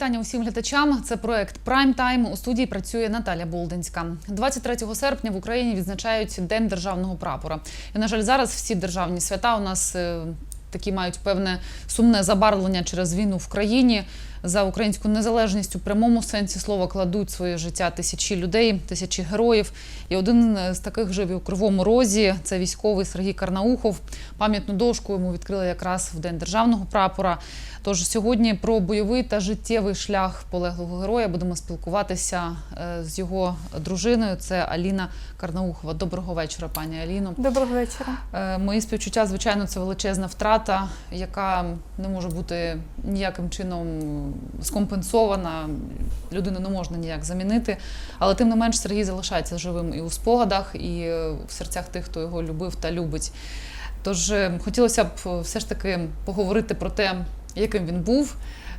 Вітання усім глядачам. Це проект Прайм Тайм. У студії працює Наталя Болдинська. 23 серпня в Україні відзначають День державного прапора. І на жаль, зараз всі державні свята у нас е, такі мають певне сумне забарвлення через війну в країні. За українську незалежність у прямому сенсі слова кладуть своє життя тисячі людей, тисячі героїв. І один з таких жив і у Кривому Розі. Це військовий Сергій Карнаухов. Пам'ятну дошку йому відкрили якраз в день державного прапора. Тож сьогодні про бойовий та життєвий шлях полеглого героя будемо спілкуватися е, з його дружиною. Це Аліна Карнаухова. Доброго вечора, пані Аліно. Доброго вечора. Е, Мої співчуття, звичайно, це величезна втрата, яка не може бути ніяким чином скомпенсована. Людину не можна ніяк замінити. Але тим не менш Сергій залишається живим і у спогадах, і в серцях тих, хто його любив та любить. Тож е, хотілося б е, все ж таки поговорити про те, яким він був.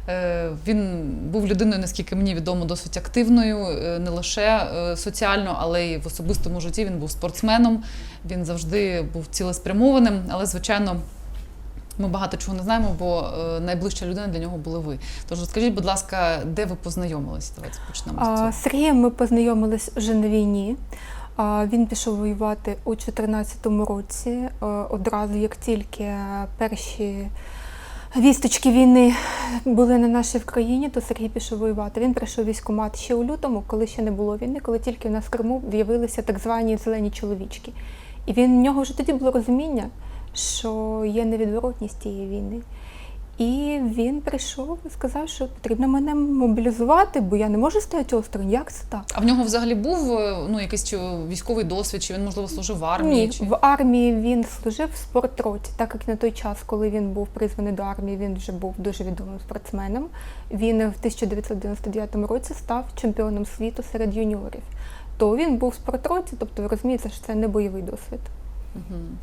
Е, Він був людиною, наскільки мені відомо, досить активною, не лише соціально, але й в особистому житті. Він був спортсменом, він завжди був цілеспрямованим, але, звичайно, ми багато чого не знаємо, бо е, найближча людина для нього були ви. Тож розкажіть, будь ласка, де ви познайомилися? Давайте почнемо з цього. З Сергієм ми познайомились вже на війні. Він пішов воювати у 2014 році. Е, Одразу, як тільки перші вісточки війни були на нашій країні, то Сергій пішов воювати. Він прийшов військкомат ще у лютому, коли ще не було війни, коли тільки в нас в Криму з'явилися так звані зелені чоловічки. І він в нього вже тоді було розуміння, що є невідворотність тієї війни. І він прийшов і сказав, що потрібно мене мобілізувати, бо я не можу стояти осторонь. Як це так? А в нього взагалі був е, ну, якийсь військовий досвід, чи він, можливо, служив в армії? Ні, Чи... в армії він служив в спортроті, так як на той час, коли він був призваний до армії, він вже був дуже відомим спортсменом. Він в 1999 році став чемпіоном світу серед юніорів. То він був в спортроті, тобто ви розумієте, що це не бойовий досвід. Мгм.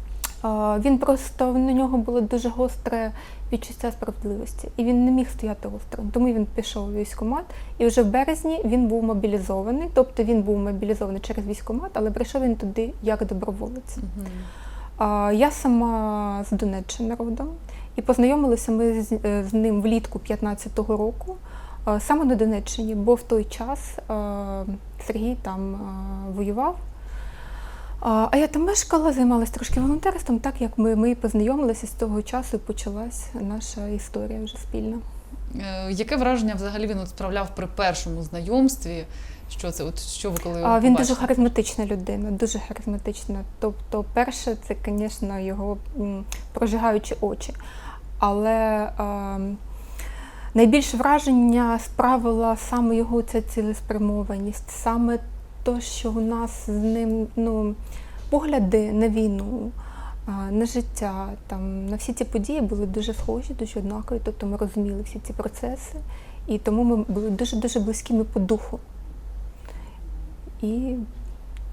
Він просто на нього було дуже гостре відчуття справедливості, і він не міг стояти осторонь. Тому він пішов у військкомат, і вже в березні він був мобілізований. Тобто він був мобілізований через військкомат, але прийшов він туди як доброволець. Я сама з Донеччини родом, і познайомилися ми з, е, з ним влітку 15-го року. Саме на Донеччині, бо в той час Сергій там воював. А а я там мешкала, займалася трошки волонтерством, так як ми, ми познайомилися з того часу і почалась наша історія вже спільна. Е, Яке враження взагалі він от справляв при першому знайомстві? Що це? От що ви коли А, він дуже харизматична людина, дуже харизматична. Тобто, перше, це, звісно, його прожигаючі очі. Але е, найбільше враження справила саме його ця цілеспрямованість, саме то, що у нас з ним ну, погляди на війну, на життя, там, на всі ці події були дуже схожі, дуже однакові. Тобто ми розуміли всі ці процеси, і тому ми були дуже-дуже близькими по духу. І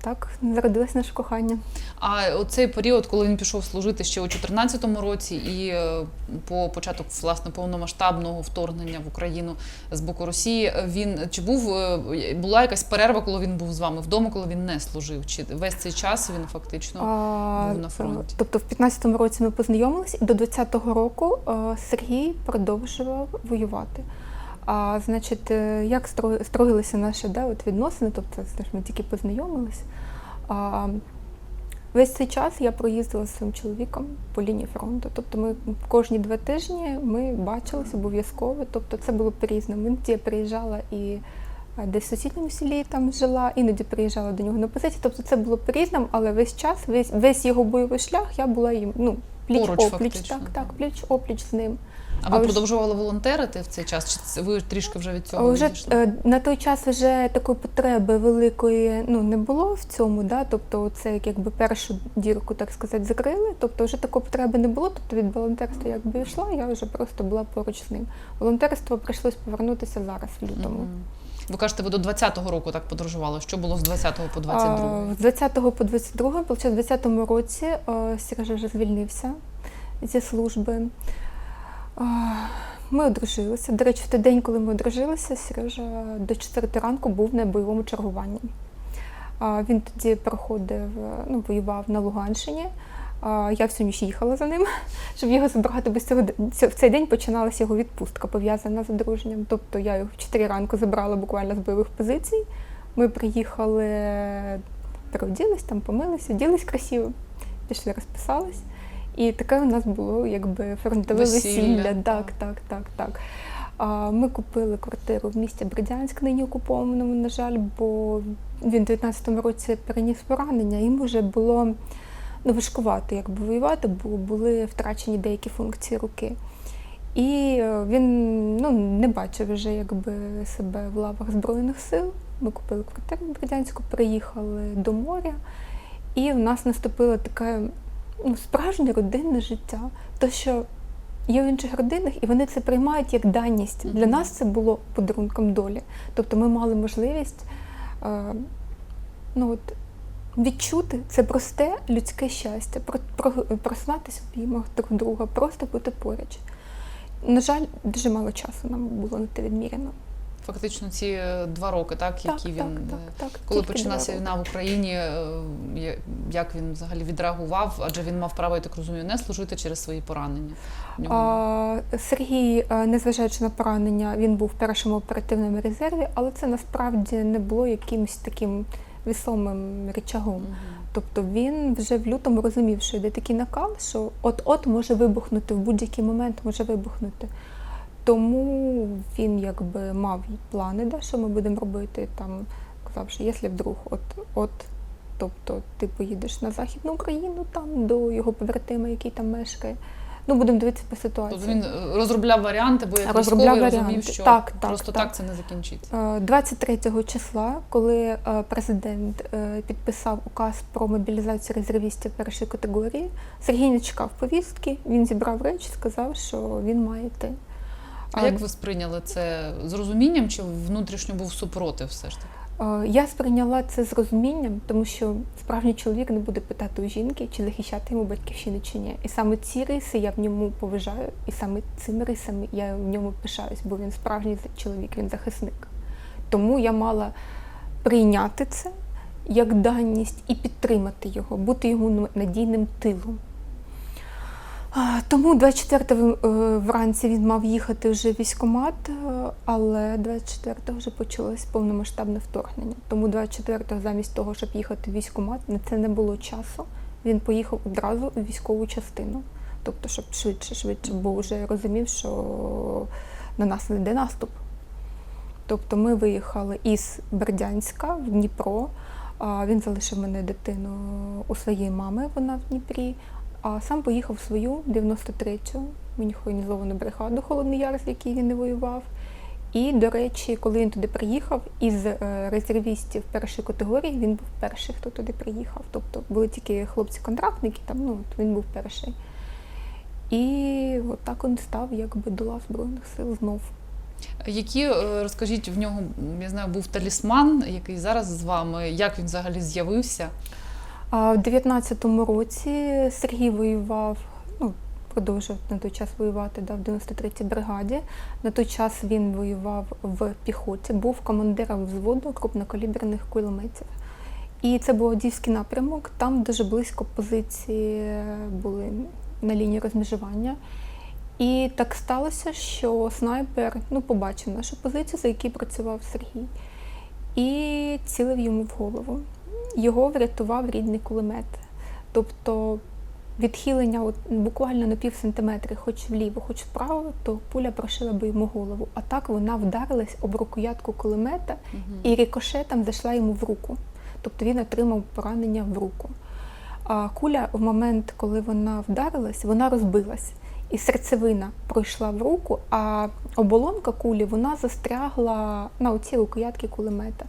так зародилось наше кохання. А оцей період, коли він пішов служити ще у 2014 році, і е, по початок власне повномасштабного вторгнення в Україну з боку Росії, е, він чи був е, була якась перерва, коли він був з вами вдома, коли він не служив? Чи весь цей час він фактично А, був на фронті? Тобто в 15-му році ми познайомилися, і до 20-го року Сергій продовжував воювати. А значить, е, як стро- строїлися наші да, от відносини, тобто ми тільки познайомилися. А, весь цей час я проїздила з своїм чоловіком по лінії фронту. Тобто ми кожні два тижні ми бачилися обов'язково. Тобто це було по-різному. Я приїжджала і десь в сусідньому селі там жила, іноді приїжджала до нього на позиції. Тобто це було по-різному, але весь час, весь, весь його бойовий шлях я була їм ну, пліч-опліч, так, так. так, пліч опліч з ним. А ви продовжували волонтерити в цей час? Чи це ви трішки вже від цього Вже відійшли? е, на той час вже такої потреби великої ну не було в цьому, да? тобто це якби першу дірку, так сказати, закрили. Тобто вже такої потреби не було. Тобто від волонтерства якби йшла, я вже просто була поруч з ним. Волонтерство прийшлось повернутися зараз в лютому. Мгм. Ви кажете, ви до 20-го року так подорожували. Що було з 20-го по 22-й? А, З 20 по 22, виходить, в 20-му році е, Сережа вже звільнився зі служби. Ми одружилися. До речі, в той день, коли ми одружилися, Сережа до 4 ранку був на бойовому чергуванні. Він тоді проходив, ну, воював на Луганщині. Я всю ніч їхала за ним, щоб його забрати, бо в цей день починалася його відпустка, пов'язана з одруженням. Тобто я його в 4 ранку забрала буквально з бойових позицій. Ми приїхали, переоділись, там помилися, ділись красиво, пішли, розписались. І таке у нас було якби фронтове Весілля. весілля. Так, так, так, так. А, Ми купили квартиру в місті Бердянськ, нині окупованому, на жаль, бо він у 19-му році переніс поранення, йому вже було ну, важкувато якби воювати, бо були втрачені деякі функції руки. І е, він ну, не бачив вже якби, себе в лавах Збройних сил. Ми купили квартиру в Бердянську, приїхали до моря, і в нас наступило таке ну, справжнє родинне життя. То, що є в інших родинах, і вони це приймають як даність. Для нас це було подарунком долі. Тобто ми мали можливість е, ну, от, відчути це просте людське щастя, про, про, проснатися в обіймах друг друга, просто бути поруч. На жаль, дуже мало часу нам було на те відміряно. Фактично ці е, два роки, так, які він так, е, так, так, коли тільки почалася війна в Україні, е, як він взагалі відреагував? Адже він мав право, я так розумію, не служити через свої поранення. А, Сергій, незважаючи на поранення, він був в першому оперативному резерві, але це насправді не було якимось таким вісомим речагом. Мгм. Тобто він вже в лютому розумів, що йде такий накал, що от-от може вибухнути, в будь-який момент може вибухнути. Тому він якби мав плани, да, що ми будемо робити. Там казав, що якщо вдруг от, от, тобто ти поїдеш на Західну Україну, там до його побратима, який там мешкає. Ну, будемо дивитися по ситуації. Тобто він е, розробляв варіанти, бо як Розробляв військовий розумів, що Так, так, просто так. так це не закінчиться. Е, 23 числа, коли е, президент е, підписав указ про мобілізацію резервістів першої категорії, Сергій не чекав повістки, він зібрав речі, сказав, що він має йти. А як ви сприйняли це з розумінням, чи внутрішньо був супротив все ж таки? Е, Я сприйняла це з розумінням, тому що справжній чоловік не буде питати у жінки, чи захищати йому батьківщину чи ні. І саме ці риси я в ньому поважаю, і саме цими рисами я в ньому пишаюсь, бо він справжній чоловік, він захисник. Тому я мала прийняти це як даність і підтримати його, бути йому надійним тилом. Тому 24 е, вранці він мав їхати вже в військкомат, е, але 24-го вже почалось повномасштабне вторгнення. Тому 24-го замість того, щоб їхати в військкомат, на це не було часу. Він поїхав одразу у військову частину. Тобто, щоб швидше, швидше, бо вже розумів, що на нас не йде наступ. Тобто ми виїхали із Бердянська в Дніпро. Він залишив мене дитину у своєї мами, вона в Дніпрі. А сам поїхав в свою 93-ю міні-організовану бригаду Холодний Яр, з якій він не воював. І, до речі, коли він туди приїхав, із е, резервістів першої категорії він був перший, хто туди приїхав. Тобто були тільки хлопці-контрактники, там ну він був перший. І от він став якби до лав Збройних сил знов. Які е, розкажіть в нього, я знаю, був талісман, який зараз з вами, як він взагалі з'явився? А в 19-му році Сергій воював, ну, продовжив на той час воювати да, в 93-й бригаді. На той час він воював в піхоті, був командиром взводу крупнокаліберних кулеметів. І це був Авдіївський напрямок, там дуже близько позиції були на лінії розмежування. І так сталося, що снайпер ну, побачив нашу позицію, за якій працював Сергій, і цілив йому в голову. Його врятував рідний кулемет. Тобто відхилення от, буквально на пів сантиметри, хоч вліво, хоч вправо, то пуля прошила би йому голову. А так вона вдарилась об рукоятку кулемета і рикошетом зайшла йому в руку. Тобто він отримав поранення в руку. А куля в момент, коли вона вдарилась, вона розбилась. І серцевина пройшла в руку, а оболонка кулі вона застрягла на оцій рукоятки кулемета.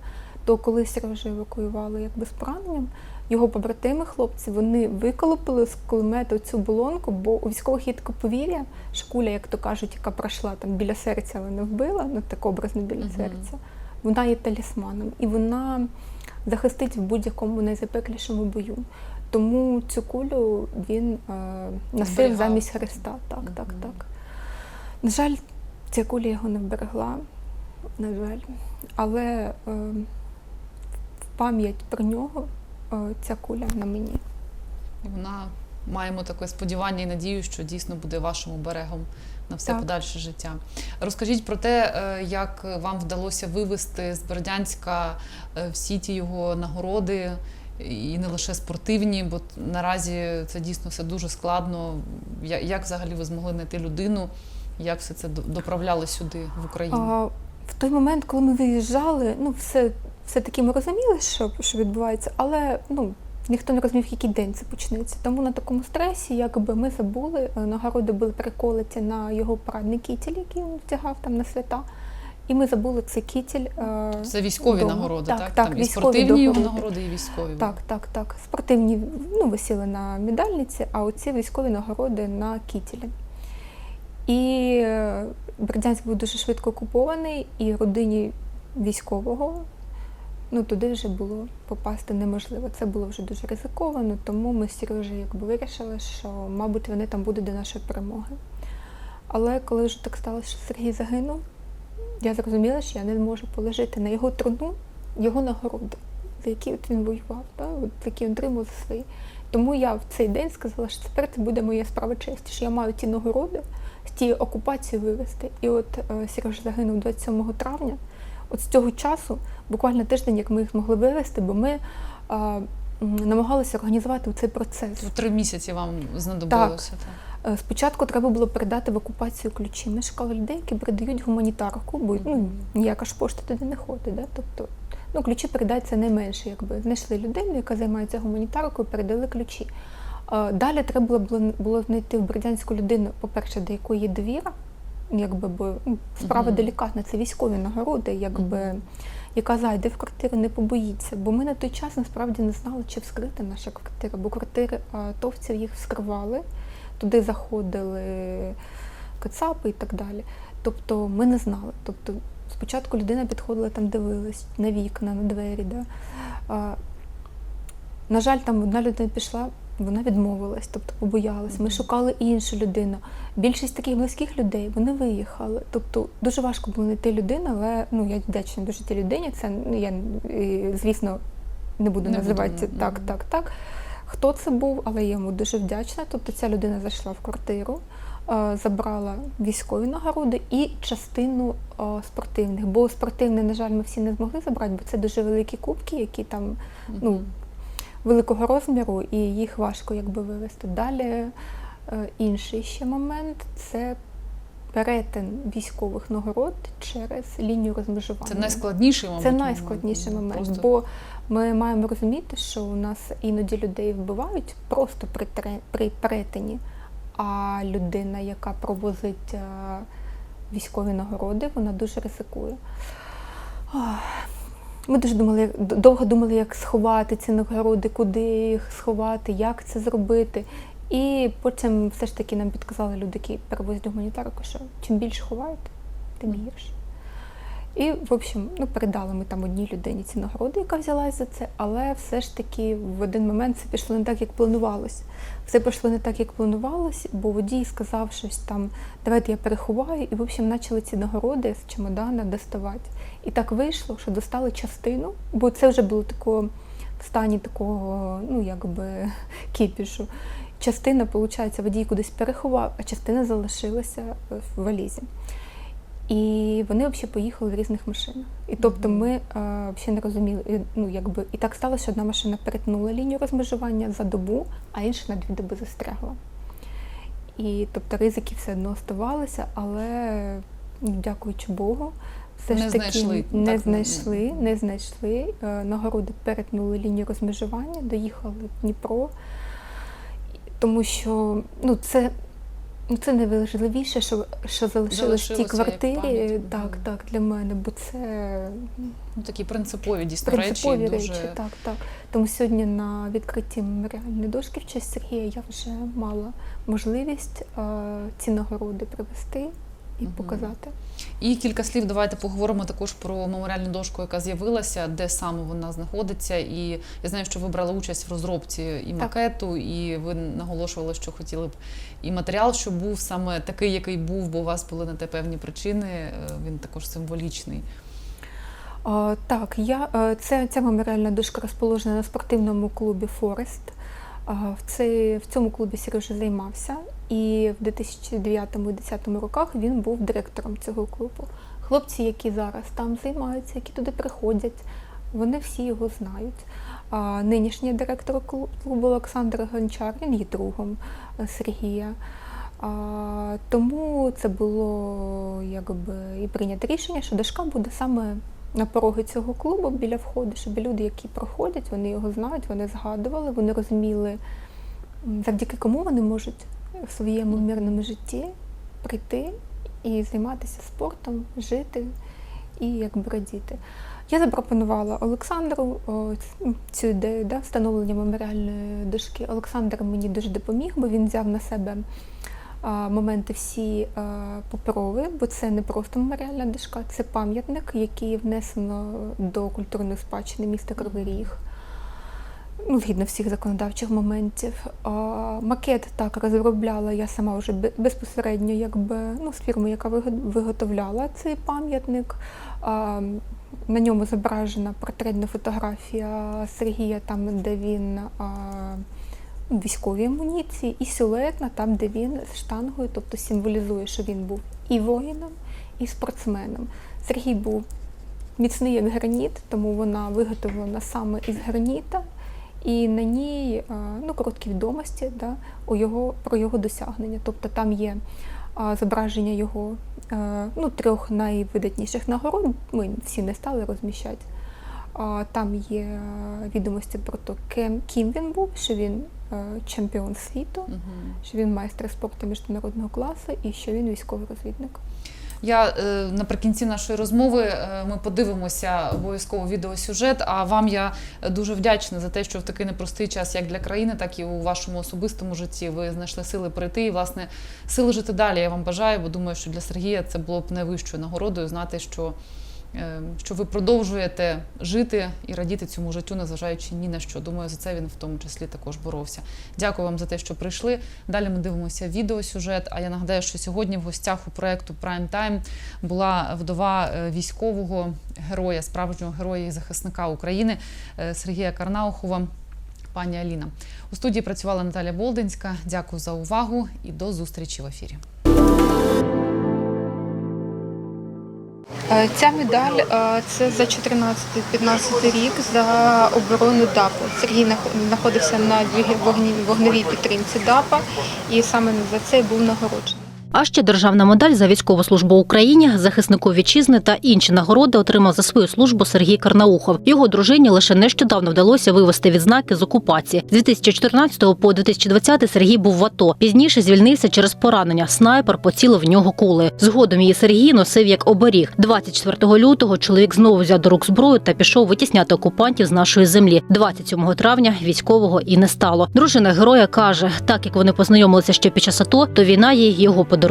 То коли Сережу евакуювали якби з пораненням, його побратими хлопці вони виколопили з кулемета цю болонку, бо у військових є таке повір'я, що куля, як то кажуть, яка пройшла там біля серця, але не вбила, ну так образно біля Мгм. серця, вона є талісманом і вона захистить в будь-якому найзапеклішому бою. Тому цю кулю він е, носив Зберігав. замість Христа. Так, так, Мгм. так. На жаль, ця куля його не вберегла, на жаль. Але е, пам'ять про нього е, ця куля на мені. Вона маємо таке сподівання і надію, що дійсно буде вашим оберегом на все Так. подальше життя. Розкажіть про те, е, як вам вдалося вивести з Бердянська е, всі ті його нагороди, і не лише спортивні, бо наразі це дійсно все дуже складно. Як взагалі ви змогли знайти людину? Як все це до- доправляли сюди в Україну? А, в той момент, коли ми виїжджали, ну все, все таки ми розуміли, що, що відбувається, але ну. Ніхто не розумів, який день це почнеться. Тому на такому стресі, якби ми забули, е, нагороди були приколоті на його парадний кітіль, який він вдягав там на свята. І ми забули цей кітіль. е, Це військові вдома. нагороди, Так, так? так, Там і спортивні його нагороди. і військові. Так, так, так. Спортивні ну, висіли на медальниці, а оці військові нагороди на кітілі. І е, Бердянськ був дуже швидко окупований, і родині військового ну, туди вже було попасти неможливо. Це було вже дуже ризиковано, тому ми з Сережею якби вирішили, що, мабуть, вони там будуть до нашої перемоги. Але коли вже так сталося, що Сергій загинув, я зрозуміла, що я не можу положити на його труну його нагороди, за які от він воював, да? от, які він отримав за свої. Тому я в цей день сказала, що тепер це буде моя справа честі, що я маю ті нагороди з тієї окупації вивезти. І от е, Сереж загинув 27 травня. От з цього часу, буквально тиждень, як ми їх змогли вивезти, бо ми е, намагалися організувати цей процес. То Три місяці вам знадобилося. Так. Е, Спочатку треба було передати в окупацію ключі. Ми шукали людей, які передають гуманітарку, бо ну, ніяка ж пошта туди не ходить. Да? Тобто, ну, ключі передаються найменше, якби знайшли людину, яка займається гуманітаркою, передали ключі. Е, Далі треба було, було знайти в Бердянську людину, по-перше, до якої є довіра, якби, бо ну, справа делікатна, це військові нагороди, якби, яка зайде в квартиру, не побоїться. Бо ми на той час насправді не знали, чи вскрити наша квартира, бо квартири товців їх вскривали, туди заходили кацапи і так далі. Тобто ми не знали. Тобто спочатку людина підходила там, дивилась на вікна, на двері. Да? На жаль, там одна людина пішла, вона відмовилась, тобто побоялась. Ми шукали іншу людину. Більшість таких близьких людей вони виїхали. Тобто дуже важко було знайти людину, але ну я вдячна дуже тій людині. Це ну, я звісно не буду Не називати буду, так, так, так. Хто це був, але я йому дуже вдячна. Тобто ця людина зайшла в квартиру, е, забрала військові нагороди і частину е, спортивних. Бо спортивні, на жаль, ми всі не змогли забрати, бо це дуже великі кубки, які там ну. Великого розміру, і їх важко якби вивести. Далі е, інший ще момент це перетин військових нагород через лінію розмежування. Це найскладніший момент. Це найскладніший ну, момент, просто- бо ми маємо розуміти, що у нас іноді людей вбивають просто при, при перетині, а людина, яка провозить е, військові нагороди, вона дуже ризикує. Ми дуже думали, довго думали, як сховати ці нагороди, куди їх сховати, як це зробити. І потім все ж таки нам підказали люди, які перевозять гуманітарку, що чим більше ховаєте, тим гірше. І, в общем, ну, передали ми там одній людині ці нагороди, яка взялась за це, але все ж таки в один момент це пішло не так, як планувалось. Все пішло не так, як планувалось, бо водій сказав щось там, давайте я переховаю, і, в общем, почали ці нагороди з чемодана доставати. І так вийшло, що достали частину, бо це вже було такого в стані такого, ну, якби кіпішу. Частина, виходить, водій кудись переховав, а частина залишилася в валізі. І вони взагалі поїхали в різних машинах. І тобто ми е, взагалі не розуміли, і, ну якби і так сталося, що одна машина перетнула лінію розмежування за добу, а інша на дві доби застрягла. І тобто ризики все одно оставалися, але ну, дякуючи Богу, все Не ж таки знайшли, не так, знайшли, не знайшли. Е, Нагороди перетнули лінію розмежування, доїхали в Дніпро, тому що ну, це. Ну, це найважливіше, що, що залишилось в тій квартирі. пам'ять. Так, так, для мене, бо це Ну, такі принципові дійсно принципові речі. речі. Дуже... Так, так. Тому сьогодні на відкритті меморіальної дошки в честь Сергія я вже мала можливість е, ці нагороди привезти і Мгм. показати. І кілька слів давайте поговоримо також про меморіальну дошку, яка з'явилася, де саме вона знаходиться. І я знаю, що ви брали участь в розробці і Так. макету, і ви наголошували, що хотіли б і матеріал, щоб був саме такий, який був, бо у вас були на те певні причини. е, Він також символічний. Е, так, я, е, це, ця меморіальна дошка розположена на спортивному клубі Форест. В, цей, в цьому клубі Сережа займався, і в 2009-2010 роках він був директором цього клубу. Хлопці, які зараз там займаються, які туди приходять, вони всі його знають. А нинішній директор клу- клубу Олександр Гончар, він є другом е, Сергія. А, тому це було якби і прийнято рішення, що дошка буде саме на пороги цього клубу біля входу, щоб люди, які проходять, вони його знають, вони згадували, вони розуміли, завдяки кому вони можуть в своєму мирному житті прийти і займатися спортом, жити і якби радіти. Я запропонувала Олександру цю ідею да, встановлення меморіальної дошки. Олександр мені дуже допоміг, бо він взяв на себе моменти всі а, паперові, бо це не просто меморіальна дошка, це пам'ятник, який внесено до культурної спадщини міста Кривий Ріг. Ну, згідно всіх законодавчих моментів. А, макет так розробляла я сама вже безпосередньо, якби ну, з фірми, яка виго- виготовляла цей пам'ятник. На ньому зображена портретна фотографія Сергія, там, де він в військовій амуніції, і силуетна, там, де він з штангою, тобто символізує, що він був і воїном, і спортсменом. Сергій був міцний як граніт, тому вона виготовлена саме із граніта, і на ній ну, короткі відомості да, у його, про його досягнення. Тобто там є зображення його е, ну, трьох найвидатніших нагород. Ми всі не стали розміщати. Там є е, відомості про те, ким, він був, що він е, чемпіон світу, що він майстер спорту міжнародного класу і що він військовий розвідник. Я е, наприкінці нашої розмови е, ми подивимося обов'язково відеосюжет. А вам я дуже вдячна за те, що в такий непростий час, як для країни, так і у вашому особистому житті, ви знайшли сили прийти і власне сили жити далі. Я вам бажаю, бо думаю, що для Сергія це було б найвищою нагородою знати, що. Е, Що ви продовжуєте жити і радіти цьому життю, незважаючи ні на що. Думаю, за це він в тому числі також боровся. Дякую вам за те, що прийшли. Далі ми дивимося відеосюжет. А я нагадаю, що сьогодні в гостях у проекту Prime Time була вдова е, військового героя, справжнього героя і захисника України е, Сергія Карнаухова. Пані Аліна у студії працювала Наталя Болдинська. Дякую за увагу і до зустрічі в ефірі. Ця медаль е, це за 14-15 рік за оборону ДАПу. Сергій знаходився на вогневій підтримці ДАПа, і саме за це був нагороджений. А ще державна медаль за військову службу Україні, захиснику вітчизни та інші нагороди отримав за свою службу Сергій Карнаухов. Його дружині лише нещодавно вдалося вивести відзнаки з окупації. З 2014 по 2020 Сергій був в АТО. Пізніше звільнився через поранення. Снайпер поцілив в нього кули. Згодом її Сергій носив як оберіг. 24 лютого чоловік знову взяв до рук зброю та пішов витісняти окупантів з нашої землі. 27 травня військового і не стало. Дружина героя каже, так як вони познайомилися ще під час АТО, то війна їй його подарувала.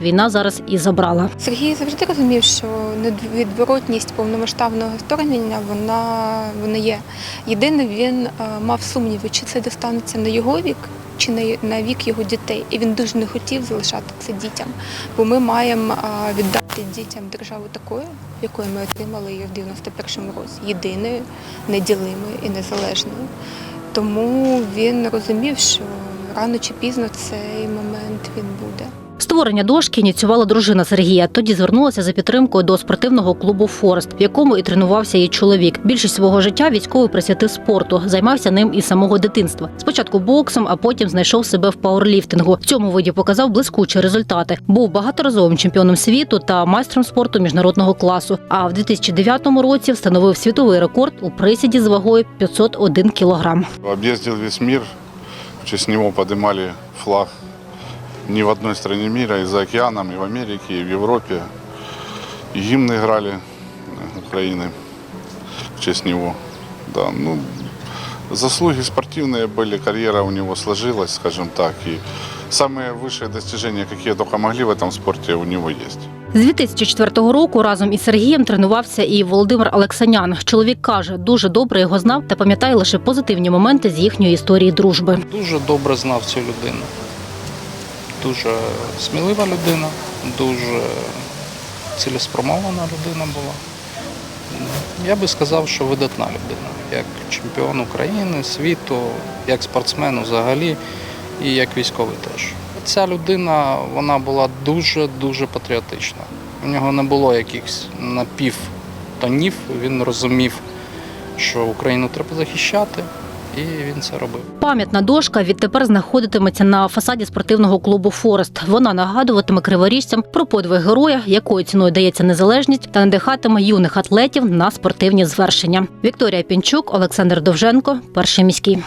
Війна зараз і забрала. Сергій завжди розумів, що невідворотність повномасштабного вторгнення вона, вона є. Єдине, він е, мав сумніви, чи це достанеться на його вік, чи на, на вік його дітей. І він дуже не хотів залишати це дітям. Бо ми маємо е, віддати дітям державу такою, якою ми отримали її в 91-му році. Єдиною, неділимою і незалежною. Тому він розумів, що рано чи пізно цей момент він буде. Створення дошки ініціювала дружина Сергія. Тоді звернулася за підтримкою до спортивного клубу Форест, в якому і тренувався її чоловік. Більшість свого життя військовий присвятив спорту, займався ним із самого дитинства. Спочатку боксом, а потім знайшов себе в пауерліфтингу. В цьому виді показав блискучі результати. Був багаторазовим чемпіоном світу та майстром спорту міжнародного класу. А в 2009 році встановив світовий рекорд у присіді з вагою 501 кілограм. Объездил весь мир, в честь него поднимали флаг не в одной стране мира, и за океаном, и в Америке, и в Европе. И гимны играли э, Украины в честь него. Да, ну, заслуги спортивные были, карьера у него сложилась, скажем так. И самые высшие достижения, какие только могли в этом спорте, у него есть. З 2004 року разом із Сергієм тренувався і Володимир Олексанян. Чоловік каже, дуже добре його знав та пам'ятає лише позитивні моменти з їхньої історії дружби. Дуже добре знав цю людину. Дуже смілива людина, дуже цілеспрямована людина була. Я би сказав, що видатна людина, як чемпіон України, світу, як спортсмен взагалі і як військовий теж. Ця людина вона була дуже-дуже патріотична. У нього не було якихось напівтонів. Він розумів, що Україну треба захищати, і він це робив. Пам'ятна дошка відтепер знаходитиметься на фасаді спортивного клубу Форест. Вона нагадуватиме криворіжцям про подвиг героя, якою ціною дається незалежність, та надихатиме юних атлетів на спортивні звершення. Вікторія Пінчук, Олександр Довженко, перший міський.